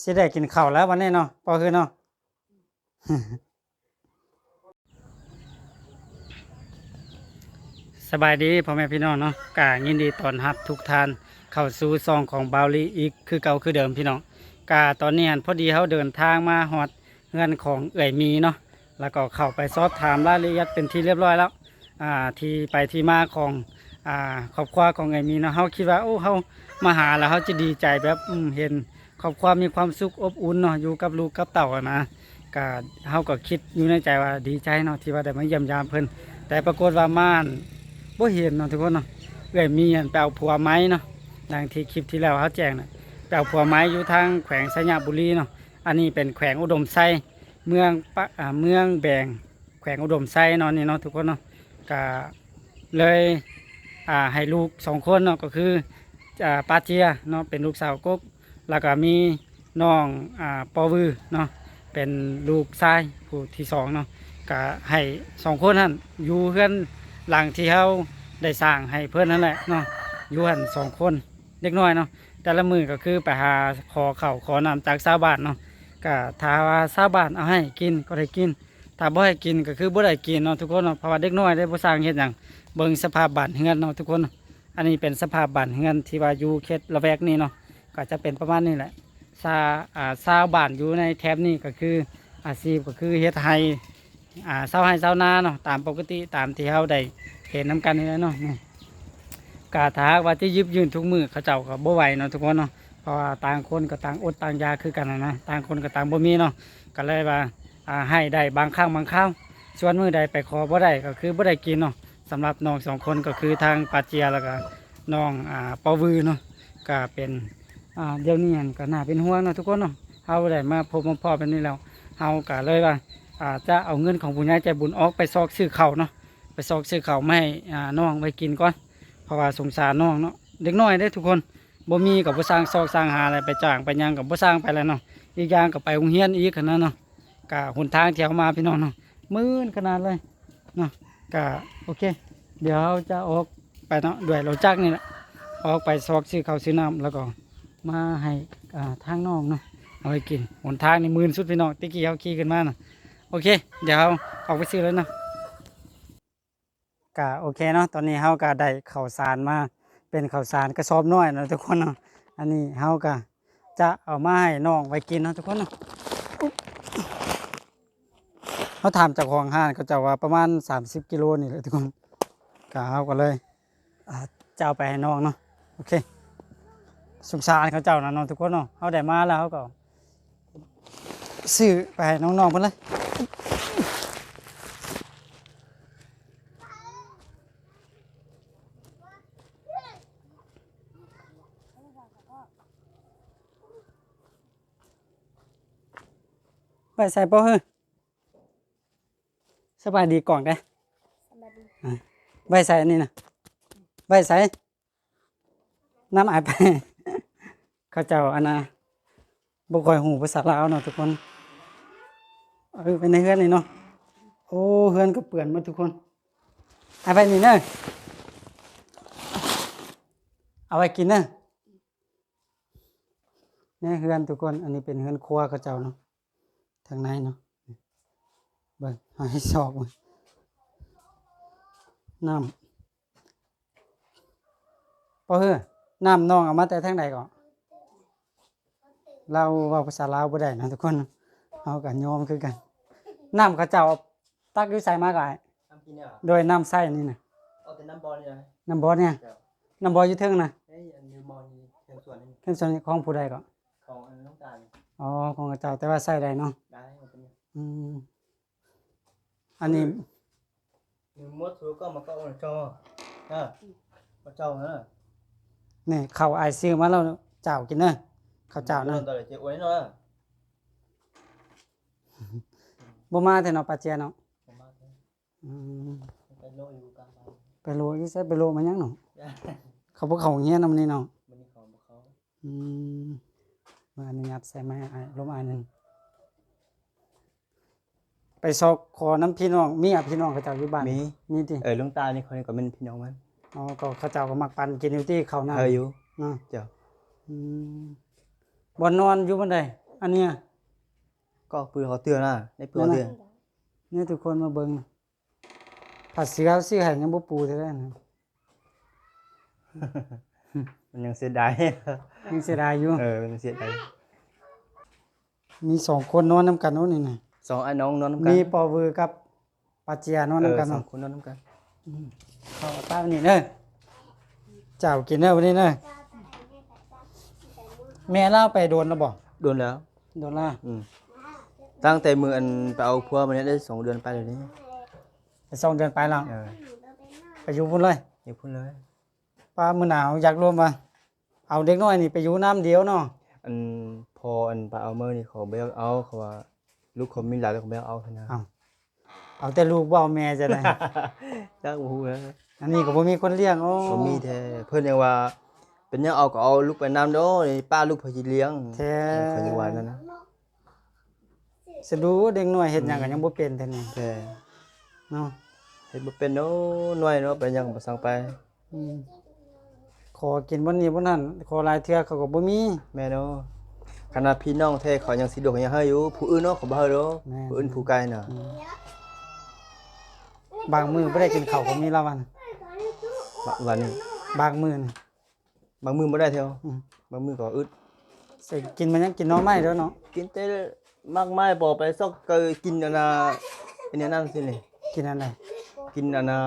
สิได้กินข้าวแล้ววันนี้เนาะพอคือเนาะสบายดีพ่อแม่พี่น้องเนาะกายินดีตอนรับทุกท่านเข้าสู่ซองของบาวลีอีกคือเก่าคือเดิมพี่น้องกาตอนนี้หันพอดีเขาเดินทางมาฮอดเงินของเอ่ยมีเนาะแล้วก็เข้าไปสอบถามรายละเอียดเป็นที่เรียบร้อยแล้วอ่าที่ไปที่มาของอ่าครอบครัวของเอ่ยมีเนาะเขาคิดว่าโอ้เขามาหาแล้วเขาจะดีใจแบบเห็น ครอบครัวมีความสุขอบอุ่นเนาะอยู่กับลูกกับเต่านะก็เขาก็คิดอยู่ในใจว่าดีใจเนาะที่ว่าได้มาเยี่ยมยามเพิ่นแต่ปรากฏว่าม่านบ่เห็นเนาะทุกคนเนาะเอ้ยมีอันไปเอาผัวไม้เนาะดังที่คลิปที่แล้วเขาแจ้งน่ะไปเอาผัวไม้อยู่ทางแขวงสัญญาบุรีเนาะอันนี้เป็นแขวงอุดมไซเมืองปะอ่าเมืองแบงแขวงอุดมไซเนาะนี่เนาะทุกคนเนาะก็เลยอ่าให้ลูกสองคนเนาะก็คืออ่าปาเจียเนาะเป็นลูกสาวกก แล้วก็มีน้องอ่าปอวือเนาะเป็นลูกชายผู้ที่สองเนาะก็ให้สองคนนั่นอยู่เพื่อนหลังที่เขาได้สร้างให้เพื่อนนั่นแหละเนาะอยู่หันสองคนเล็กน้อยเนาะแต่ละมือก็คือไปหาขอเข่าขอนำจากชาวบ้านเนาะก็ถ้าว่าชาวบ้านเอาให้กินก็ได้กินถ้าบ่ให้กินก็คือบ่ได้กินเนาะทุกคนเนาะเพราะว่าเด็กน้อยได้บ่สร้างเฮ็ดหยังเบิ่งสภาพบ้านเฮือนเนาะทุกคน อันนี้เป็นสภาพบ้านเฮือนที่ว่าอยู่เขตละแวกนี้เนาะ ก็จะเป็นประมาณนี้แหละชาอ่าชาวบ้านอยู่ในแถบนี้ก็คืออาชีพก็คือเฮ็ดไร่อ่าชาวไร่ชาวนาเนาะตามปกติตามที่เฮาได้เห็นน้ำกันนี่แหละเนาะนี่กาถากว่าที่ยึบยืนทุกมือเขาเจ้าก็บ่ไหวเนาะทุกคนเนาะเพราะว่าต่างคนก็ต่างอดต่างยาคือกันนะนะต่างคนก็ต่างบ่มีเนาะก็เลยว่าอ่าให้ได้บางครั้งบางคราวส่วนมือใดไปขอบ่ได้ก็คือบ่ได้กินเนาะสำหรับน้องสองคนก็คือทางปาเจียแล้วก็น้องอ่าปอวือเนาะก็เป็น อ่าเดี๋ยวนี้ก็น่าเป็นห่วงเนาะทุกคนเนาะเฮาได้มาพบมาพ่อเป็นนี่แล้วเฮาก็เลยว่าอ่าจะเอาเงินของผู้ใหญ่ใจบุญออกไปซอกซื้อเขาเนาะไปซอกซื้อเขาวมาให้อ่าน้องไปกินก่อนเพราะว่าสงสารน้องเนาะเด็กน้อยได้ทุกคนบ่มีกับบ่สร้างซอกสร้างหาอะไรไปจ้างไปยังกับบ่สร้างไปแล้วเนาะอีกอย่างก็ไปโรงเรียนอีกขนาดเนาะก็หนทางที่เขามาพี่น้องเนาะมื่นขนาดเลยเนาะก็โอเค เดี๋ยวเราจะออกไปเนาะด้วยเราจักนี่แหละออกไปซอกซื้อเขาซื้อน้ำแล้วก็ มาให้ทางน้องเนาะเอาไปกินหนทางนี่มื่นสุดพี่น้องตะกี้เขาขี่ขึ้นมาน่ะโอเค เดี๋ยวเราออกไปซื้อแล้วเนาะก็โอเคเนาะตอนนี้เฮาก็ได้ข้าวสารมาเป็นข้าวสารกระสอบน้อยเนาะทุกคนเนาะอันนี้เฮาก็จะเอามาให้น้องไว้กินเนาะทุกคนเนาะเขาถามจากของห้างเขาจะว่าประมาณ 30 กิโลนี่แหละทุกคนก็เฮาก็เลยอ่าจะเอาไปให้น้องเนาะโอเค สงสารเขาเจ้านะเนาะทุกคนเนาะเฮาได้มาแล้วเฮาก็ซื้อไปให้น้องๆเพิ่นเลยไปใส่ปอเฮ้อสบายดีก่อนได้สวัสดีใบใส่อันนี้นะใบใส่น้ำอายไปเข้าเจ้าอันนะบ่ค่อยหูภาษาลาวเนาะทุกคนเออไปในเฮือนนี่เนาะโอ้เฮือนก็เปื่อนมดทุกคนเอาไปนี่เนอะเอาไว้กินเนอะนี่เฮือนทุกคน อันนี้เป็นเฮือนครัวเขาเจ้าเนาะทางในเนาะเบิ่งให้สอบน้ำพอเฮ้อน้ำน้องเอามาแต่ทางใดก่อน เราเว่าภาษาลาวบ่ได้นะทุกคนเอากันยอมคือกัน น้ำเขาเจ้าตักอยู่ใส่มาก่อนน้ำกินเนี่ยเหรอโดยน้ำใส่นี่นะเอาแต่น้ำบอลเนี่ยนะน้ำบอสเนี่ยเจ้าน้ำบอสอยู่เทิงนะเอ้ยอันนิวมอลนี่เชิงส่วนนี่ขึ้นส่วนของผู้ใดก่อนของอันน้องตาลอ๋อของเขาเจ้าแต่ว่าใส่ได้เนาะได้เอาเป็นเนี่ยอืมอันนี้นิวมดถูก็มาก็เอาจอเออมาเจ้าเนอะนี่ข้าวไอายซื้อมาแล้วเจ้ากินเนอะ ข้าวเจ้านะต่อเลยเจ้าอ้วนเนาะบ่มาแต่เนาะปลาเจียเนาะผมมาเถอะอืมไปโลอยู่กลางบ้านไปโลอีใส่ไปโลมายังเนาะย่าเขาบ่เข้าเฮียนนำนี่เนาะมันนี่ของพวกเขาอืมมาอนุญาตใส่ไม้อายลมอายหนึ่งไปซอกขอน้ำพี่น้องมีอะพี่น้องเขาเจ้าอยู่บ้านมีมีติเออลุงตานี่คนนี้ก็เป็นพี่น้องมันอ๋อก็เขาเจ้าก็มักปันกินอยู่ที่เขาวหน้าเอออยู่เนาะเจ้า อืม บอนนอนอยู่บนใดอันเนี้ยก็ปืนเขาเตือนน่ะในปืนเขาเตือนนี่ทุกคนมาเบิ่งผัดเสือซื้อให้ยังบ่ปูเท่านั้นนะมันยังเสียดายยังเสียดายอยู่เออมันเสียดายมีสองคนนอนนํกันโน่นนี่น่ะสองไอ้น้องนอนน้ำกันมีปอเวอร์กับปาเจียนอนเอนํอกันสองเนาะคนนอนน้ำกันเข้าป้านี่เด้อเจ้ากินเด้อวันนี้เด้อ แม่เล่าไปโดนแล้วบ่โดนแล้ว โดนล่ะอืมตั้งแต่มืออันไปเอาพัวมาเนี่ยได้สองเดือนไปเลยนี่ไปสองเดือนไปแล้วเออไปอยู่พุ่นเลยอย่าพูดเลย ป้ามื้อหนาวอยากรวมมาเอาเด็กน้อยนี่ไปอยู่น้ำเดียวเนาะอันพออันไปเอาเมื่อนี่เขาไม่เอาเขาว่าลูกเขามีหลานแล้วเขาไม่เอาเท่านั้นเอาเอาแต่ลูกบ่เอาแม่จะได้ จ้างหูแล้วอันนี้ก็บ่มีคนเลี้ยงโอ้ เขามีแท้เพื่อนยังว่า เป็นยังเอาก็เอาลูกไปน้ำเด้อนี่ป้าลูกเพอสิเลี้ยงแท้เขายังว่านั่นนะสะดูเด็กน้อยเฮ็ดหยังก็ยังบ่เป็นแต่นี่แต่เนาะเฮ็ดบ่เป็นเนาะหน่วยเนาะเป็นยังบ่สั่งไปอืมขอกินบ่นี้บ่นั้นขอหลายเทื่อเขาก็บ่มีแม่เนาะขนาดพี่น้องแท้เขายังสิดอกยังให้อยู่ผู้อื่นเนาะเขาบ่ให้ดอกผู้อื่นผู้ไกลน่ะบางมื้อบ่ได้กินข้าวก็มีละวันบางวันนี้บางมื้อนี่ บางมื้อบ่ได้เท่าอืมบางมื้อก็อึดสิกินมันยังกินหน้อไม้เด้อเนาะกินแต่มากมายบ่ไปซอกเกยกินอันน่ะอันนี้นั่นสินี่กินอันใดกินอันน่ะ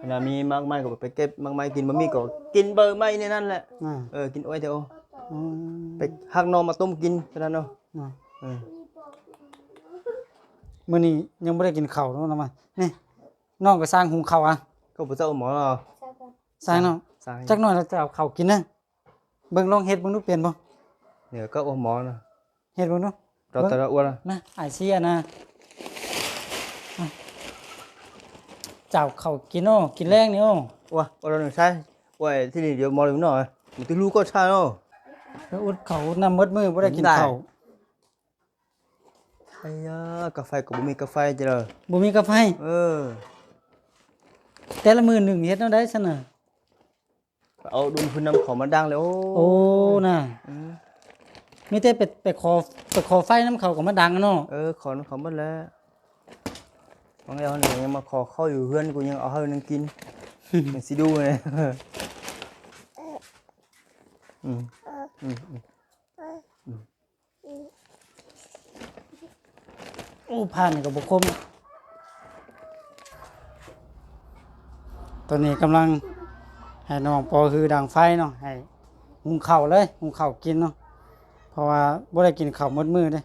ขณะมีมากมายก็ไปเก็บมากมายกินบ่มีก็กินเบอร์ไม่นี่นั่นแหละอ่าเออกินเอาไว้เถอะอืมไปหักหนอมาต้มกินเท่านั้นเนาะเนาะเออมื้อนี้ยังบ่ได้กินข้าวเนาะละมันนี่น้องก็สร้างหุงข้าวอะก็บ่เจ้าหมอเนาะสร้างเนาะ สายจักหน่อยเราจะเอาข้าวกินนะเบิ่งลองเฮ็ดเบิ่งดูเปลี่ยนบ่ เนี่ยก็เอาหมอนะเฮ็ดเบิ่งดู เราแต่ละอ้วนนะนะไอายเสียนะอะเจ้าข้าวกินโอ้กินแรงนี่โอ้ว่าว่าเราหนึ่งใช่ว่าที่นี่เดี๋ยวหมอเลยหน่อยมันที่รู้ก็ใช่เนาะไปอุดเขาวนำมดมือบ่ได้กินได้ข้าวไอ้ยากาแฟก็บ่มีกาแฟจ้ะเลยบ่มีกาแฟเออ แต่ละมื้อหนึงเฮ็ดแนวใดซั่นน่ะ เอาดุนพื้นน้ำของมาดังเลยโอ้โอ้น่ะอืมมีแต่ไปไปขอไปขอไฟน้ำเขาก็มาดังอะเนาะเออขอเขาหมดแล้วบางอย่างเนี่ยยังมาขอข้าวอยู่เฮือนกูยังเอาให้นึงกินมันสิดูเลยอืมอืมอืมโอ้ผ่านนี่ก็บ่คมตอนนี้กำลัง ให้น้องปอคือดังไฟเนาะให้หุงข้าวเลยหุงข้าวกินเนาะเพราะว่าบ่ได้กินข้าวหมดมื้อเด้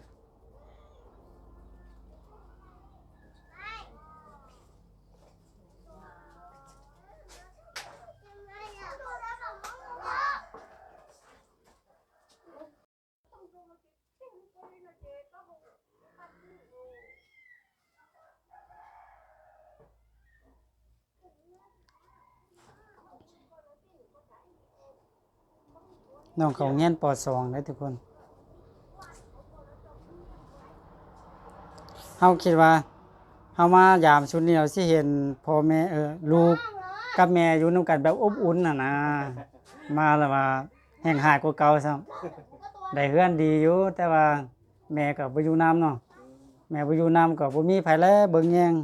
น้องเขาเงียนปอสองได้ทุกคนเฮาคิดว่าเฮามายามชุดนี้เราสิเห็นพ่อแม่เออลูกกับแม่อยู่นํกันแบบอบอุ่นน่ะนะมาแล้วว่าแห่งหายกว่าเก่าซ้ำได้เฮือนดีอยู่แต่ว่าแม่ก็บ่อยู่นํเนาะแม่บ่อยู่นํก็บ่มีไผแลเบิ่งแยง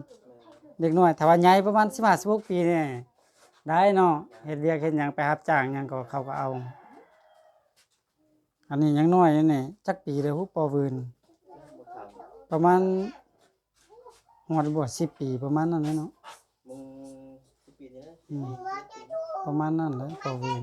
เด็กน้อยถ้าว่าใหญ่ประมาณ15 16ปีนี่ได้เนาะเฮ็ดเวียกเฮ็ดหยังไปรับจ้างหยังก็เขาก็เอา อันนี้ยังน้อยนี่นี่จักปีเลยฮู้ปอวืน ประมาณหอดบ่สิบปีประมาณนั้นแหละเนาะมึงสิปีนี้นะอืมประมาณนั้นเลยปอวืน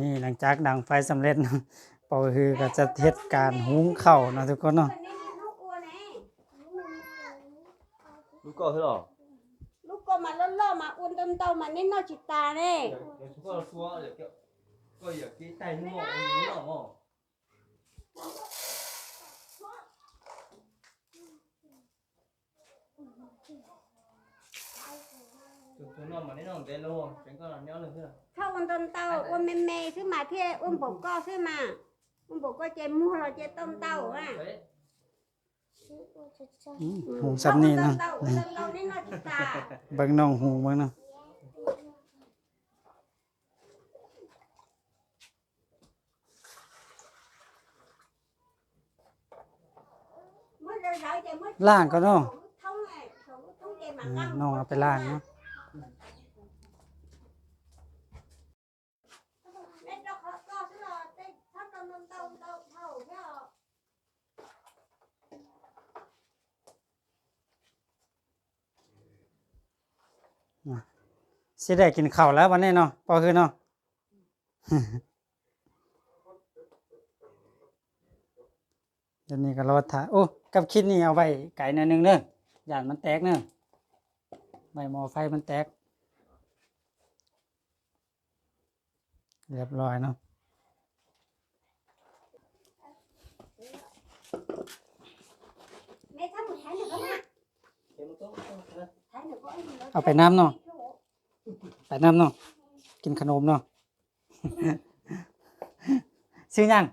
นี่หลังจากดังไฟสำเร็จเนาะปอคือก็จะเฮ็ดการหุงข้าวเนาะทุกคนเนาะ ลูกก็เหรอ lúc cô mà lớn lớn mà uốn tâm tàu mà nên nó chỉ tà này เดี๋ยวทุกคนซัวเดี๋ยวเกี่ยวก็อยากกินไตนุ่มอะนุ่มอะ Tụi tụi nó mà nó nó tên luôn, chẳng có làm nhớ được thế nào. thâu uốn tâm tàu uốn mê mê thứ mà thế uốn bổ co thứ mà uốn bổ co chơi mua rồi chơi tâm tàu à Đấy. อืมหูสำนี่เนาะเต้านี่เต้านี่น่าจะตาเบิ่งน้ องหูเบิ่งเนาะเมื่อเราได้แต่เมื่อล่างก็เนาะ thông này thông thông cái mà อืม ngâm น้องเอาไปล้างเนาะ สิได้กินข้าวแล้ววันนี้เนาะพอคือเนาะเดี๋ยวนี้ก็รอถ่ายโอ้กับคิดนี่เอาไว้ไก่หน่อยหนึงเด้อย่านมันแตกเนาะใบหมอไฟมันแตก เรียบร้อยเนาะ mẹ thắt một tháng được không ạ เข็มโต๊ะนะ tháng được có gì nữa เอาไปน้ำเนาะ ไปน้ำเนาะกินขนมเนาะซื้อยัง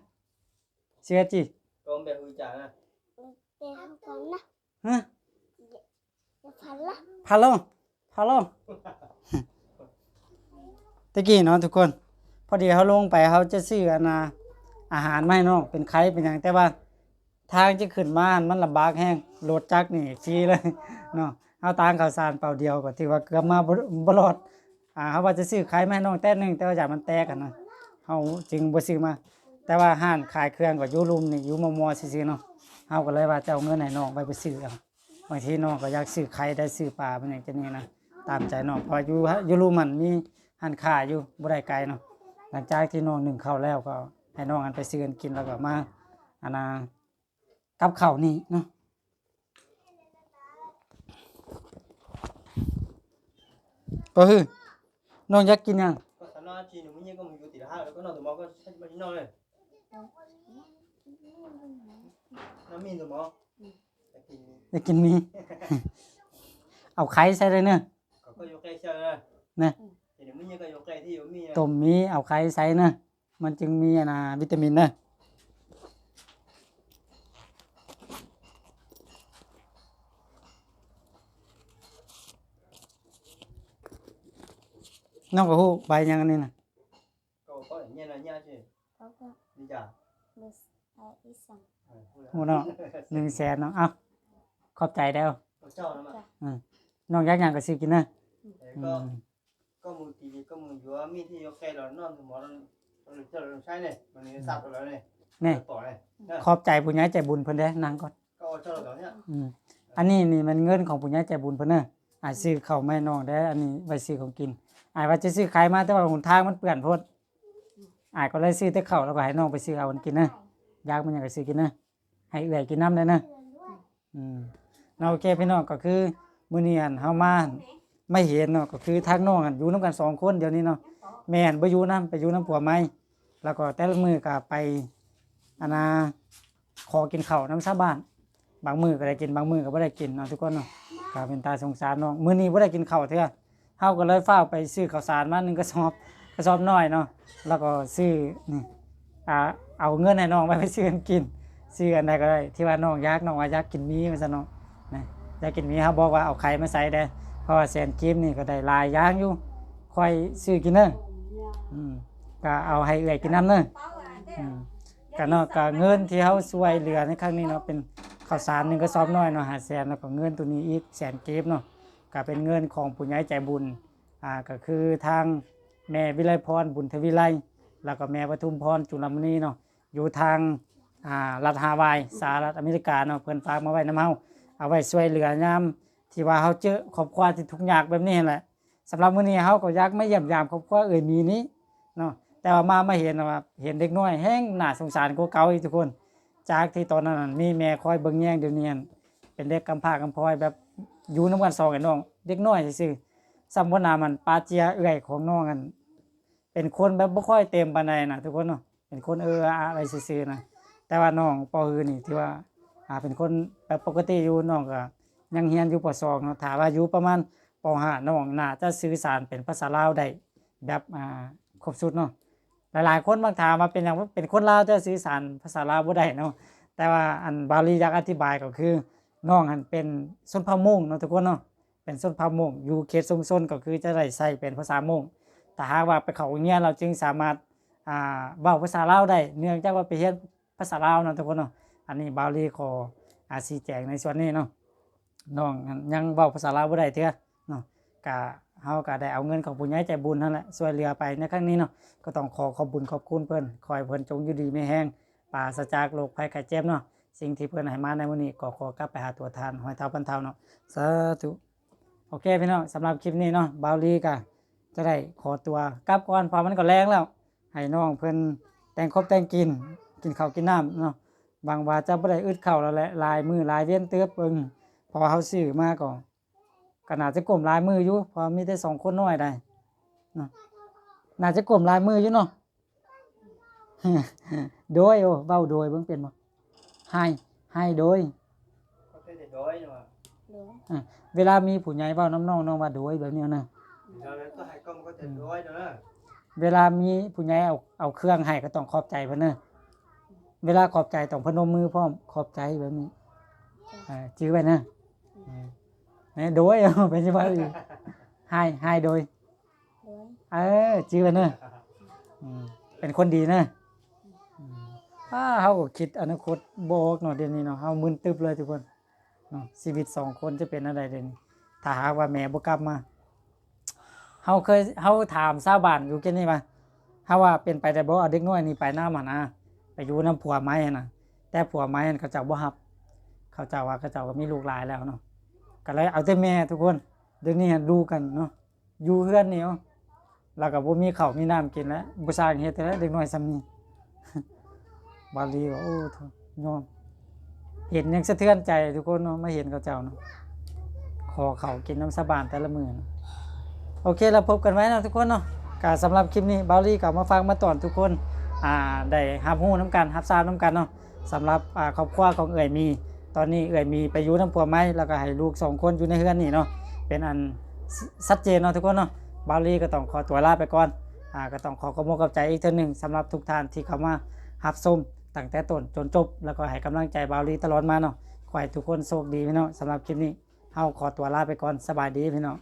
ซื้อจีก็แบบหือจ่านะ để không có nè ฮะ phần lá พาโลพาโลตะกี้เนาะทุกคน พอดีเขาลงไปเขาจะซื้ออนนาอาหารมาให้น้องเป็นไข่เป็นอย่างแต่ว่าทางจะขึ้นมามันลำบากแห้งรถจักรนี่ฟรีเลยเนาะเอาตางข่าวสารเปล่าเดียวก็ถือว่าเกือบมาบ่บรอด อ่าเขาว่าจะซื้อไข่มาให้น้องแต่หนึ่งแต่ว่าอยากมันแตกกันนะเขาจึงบ่ซื้อมา แต่ว่าห้านขายเครื่องก็อยู่รุมนี่ยูมอมอซื่อเนาะเฮาก็เลยว่าจะเอาเงินให้น้องไปไปซื้อเอาบางทีน้องก็อยากซื้อไข่ได้ซื้อปลาเป็นอย่างนี้นะตามใจน้องเพออยู่อยู่รูมันมีหันค่าอยู่บ่ได้ไกลเนาะหลังจากที่น้องหนึ่งเข้าแล้วก็ให้น้องอันไปซื้อกันกินแล้วก็มาอันนากับเข้านี่เนาะก็คือ น้องอยากกินหยังก็สนอจีนมึงยังก็มึงอยู่ติดห้าแล้วก็นอนตัวมอก็ใช้มาที่นอนเลยน้ำมีนตัวมอแต่กินอยากกินมีเอาไข่ใส่เลยเนอะก็ก็ยกใกล้เชื่อเลยนะเดี๋ยวมึงยังก็ยกใกล้ที่อยู่มีต้มมีเอาไข่ใส่เนอะมันจึงมีอันนาวิตามินเนอะ น้องก็ฮู้ใบหยังอันนี้น่ะก็ก็เนี่ยนะเนี่ยใช่ có có นี่จ้ะ được à, ít xong ฮู้เนาะหนึ่งแสนเนาะเอ้าขอบใจแล้วเจ้านะมาน้องอยากหยังก็ซื้อกินเนอะอืก็มก็มึงตีก็มึงอยู่มีที่ยกใกล้แล้วนอนตัวมอเราเจ้าเราใช้เนี่ยมันนี่ซับไปแล้วเนี่ยนี่ต่อเลยขอบใจผู้ใหญ่ใจบุญเพิ่นเด้อนั่งก่อนก็เจ้าเราเนี่ยอืมอันนี้นี่มันเงินของผู้ใหญ่ใจบุญเพิ่นเนอะอาจซื้อข้าวแม่น้องได้ออันนี้ไว้ซื้อของกิน อายว่าจะซื้อขายมาแต่ว่าหนทางมันเปื้อนโพดอายก็เลยซื้อแต่ข้าวแล้วก็ให้น้องไปซื้อเอามันกินนะอยากมันอยากก็ซื้อกินนะให้เอื้อยกินน้ำเลยนะอืมเนาโอเคพี่น้องก็คือมื้อนี้อั่นเฮามาไม่เห็นเนาะก็คือทางน้องอั่นอยู่นํกันสองคนเดี๋ยวนี้เนาะแม่นบ่อยู่นํไปอยู่นํผัวใหม่แล้วก็แต่ละมื้อก็ไปอันนาขอกินข้าวน้ำชาวบ้าน บางมือก็ได้กินบางมือก็บ่ได้กินเนาะทุกคนเนาะก็เป็นตาสงสารน้องมื้อนี้บ่ได้กินข้าวเทื่อ เฮาก็เลยฟ้าไปซื้อข้าวสารมาหนึ่งกระสอบกระสอบน้อยเนาะแล้วก็ซื้อนี่อ่าเอาเงินให้น้องไปไปซื้อกันกินซื้ออันใดก็ได้ที่ว่าน้องยากน้องว่ายากกินมีว่าซั่เนาะนะอยากกินมีเฮาบอกว่าเอาไข่มาใส่ได้เพราะว่าแสนกิมนี่ก็ได้ลายยางอยู่ค่อยซื้อกินเด้ออืมก็เอาให้เอื้อยกินน้ำเด้ออืมก็เนาะก็เงินที่เขาช่วยเหลือในครั้งนี้เนาะเป็นข้าวสารหนึ่งก็ซอบน้อยเนาะหาแสนแล้วก็เงินตัวนี้อีกแสนเก็บเนาะ ก็เป็นเงินของผู้ใหญ่ใจบุญอ่าก็คือทางแม่วิไลพรบุญทวิไลแล้วก็แม่ปทุมพรจุลมณีเนาะอยู่ทางอ่ารัฐฮาวายสหรัฐอเมริกาเนาะเพิ่นฝากมาไว้นำเฮาเอาไว้ช่วยเหลือยามที่ว่าเฮาเจอครอบครัวที่ทุกข์ยากแบบนี้แหละสำหรับมื้อนี้เฮาก็อยากมาเยี่ยมยามครอบครัวเอ่ยมีนี้เนาะแต่ว่ามาไม่เห็นว่าเห็นเด็กน้อยแห้งน่าสงสารกว่าเก่าอีกทุกคน จากที่ตอนนั้นนะมีแม่คอยเบิ่งแย่งเดี๋ยวนี่เป็นเด็กกำพร้ากำพร้อยแบบ อยู่น้ำกันสองไอ้น้อง เด็กน้อยซื่อสัมพนามันปาเจียเอื้อยของน้องกัน เป็นคนแบบบ่ค่อยเต็มปานใดนะทุกคนเนาะเป็นคนเอออะไรซื่อๆนะแต่ว่าน้องปอฮือนี่ที่ว่าอ่าเป็นคนแบบปกติอยู่น้องก็ยังเรียนอยู่ปสองเนาะถามว่าอยู่ประมาณปห้าน้องน่าจะสื่อสารเป็นภาษาลาวได้แบบอ่าครบสุดเนาะหลายๆคนบางถามมาเป็นอย่างว่าเป็นคนลาวแต่สื่อสารภาษาลาวบ่ได้เนาะแต่ว่าอันบาลีอยากอธิบายก็คือ น้องหันเป็นส้นผ่ามงเนาะทุกคนเนาะเป็นส้นผ่ามงอยู่เขตชุมชนก็คือจะได้ใช้เป็นภาษามงแต่หากว่าไปเขาอย่างเงี้ยเราจึงสามารถอ่าเว้าภาษาลาวได้ เนื่องจากว่าไปเรียนภาษาลาวเนาะทุกคนเนาะอันนี้บาลีขออาชี้แจงในส่วนนี้เนาะน้องยังเว้าภาษาลาวบ่ได้เทื่อเนาะก็เฮาก็ได้เอาเงินของผู้ใหญ่ใจบุญนั่นแหละช่วยเหลือไปในครั้งนี้เนาะก็ต้องขอขอบคุญขอบคุณเพิ่นขอให้เพิ่นจงอยู่ดีไม่แห้งปราศจากโรคภัยไข้เจ็บเนาะ สิ่งที่เพื่อนให้มาในวันนี้ก็ขอกลับไปหาตัวทานหอยเท้าพันเท้าเนาะสาธุโอเคพี่น้องสำหรับคลิปนี้เนาะบาวลีก็จะได้ขอตัวกลับก่อนเพอมันก็แรงแล้ว ให้น้องเพิ่อนแต่งครบแต่งกิน กินข้าวกินน้ำเนาะบางว่าจะบ่ได้อึดเข้าแล้วแหละลายมือลายเวียนเตื้อเบิ่งพอเขาซื้อมาก็ก็น่าจะกลมลายมืออยู่พอมีแต่สองคนน้อยได้นะน่าจะกลมลายมืออยู่เนาะโดยโอ้เบ้าโดยเบิ่งเป็นบ่ ให้ให้โดยเขาเป็นแต่ด้อยเนาะเหลือเวลามีผู้ใหญ่เว้าน้ำน้องน้องว่าโดยแบบนี้นะตอนนั้นก็ให้กล้องก็จะด้อยเนาะเวลามีผู้ใหญ่เอาเอาเครื่องให้ก็ต้องขอบใจเพิ่นเนอะเวลาขอบใจต้องพนมมือพร้อมขอบใจแบบนี้อ่าจื้อไว้นะนี่โดยเอาเป็นจังว่าอีกให้ให้โดยเหลือเออจื้อไว้เนอะอืมเป็นคนดีนะอืม อ้าเฮาก็คิดอนาคตบ่ออกเนาะเดี๋ยวนี้เนาะเฮามึนตึบเลยทุกคนเนาะชีวิตสองคนจะเป็นอะไรเดี๋ยวนี้ถ้าหากว่าแม่บ่กลับมาเฮาเคยเฮาถามชาวบ้านอยู่แค่นี้ว่าเฮาว่าเป็นไปได้บ่เอาเด็กน้อยนี่ไปนำหั่นนะไปอยู่นำผัวไม้น่ะ แต่ผัวไม้หั่นเขาเจ้าบ่รับเขาเจ้าว่าเขาเจ้าก็มีลูกหลายแล้วเนาะก็เลยเอาแต่แม่ทุกคนเดี๋ยวนี้ดูกันเนาะอยู่เฮือนนี่เนาะแล้วก็บ่มีข้าวมีน้ำกินแล้วบ่สร้างเฮ็ดแต่ล้วเด็กน้อยซำนี้ บาลีก็โอ้ยอมเห็นยังสะเทือนใจทุกคนเนาะไมาเห็นเขาเจ้าเนาะขอเขากินน้ำสบานแต่ละมือนโอเคเราพบกันไว้นะทุกคนเนาะก็สำหรับคลิปนี้บาลีก็มาฟังมาตอนทุกคนอ่าได้รับรู้น้ำกันรับทราบน้ำกันเนาะสำหรับอ่าครอบครัวของเอ๋ยมี ตอนนี้เอ๋ยมีไปอยู่น้ำพัวไม้แล้วก็ให้ลูกสองคนอยู่ในเฮือนนี่เนาะเป็นอันชัดเจนเนาะทุกคนเนาะบาลีก็ต้องขอตัวลาไปก่อนอ่าก็ต้องขอขอบคุณกับใจอีกเท่าหนึ่งสำหรับทุกท่านที่เข้ามาหับชม ตั้งแต่ต้นจนจบ แล้วก็ให้กำลังใจบาลีตลอดมาเนาะขอให้ทุกคนโชคดีพี่น้องสำหรับคลิปนี้เฮาขอตัวลาไปก่อนสบายดีพี่น้อง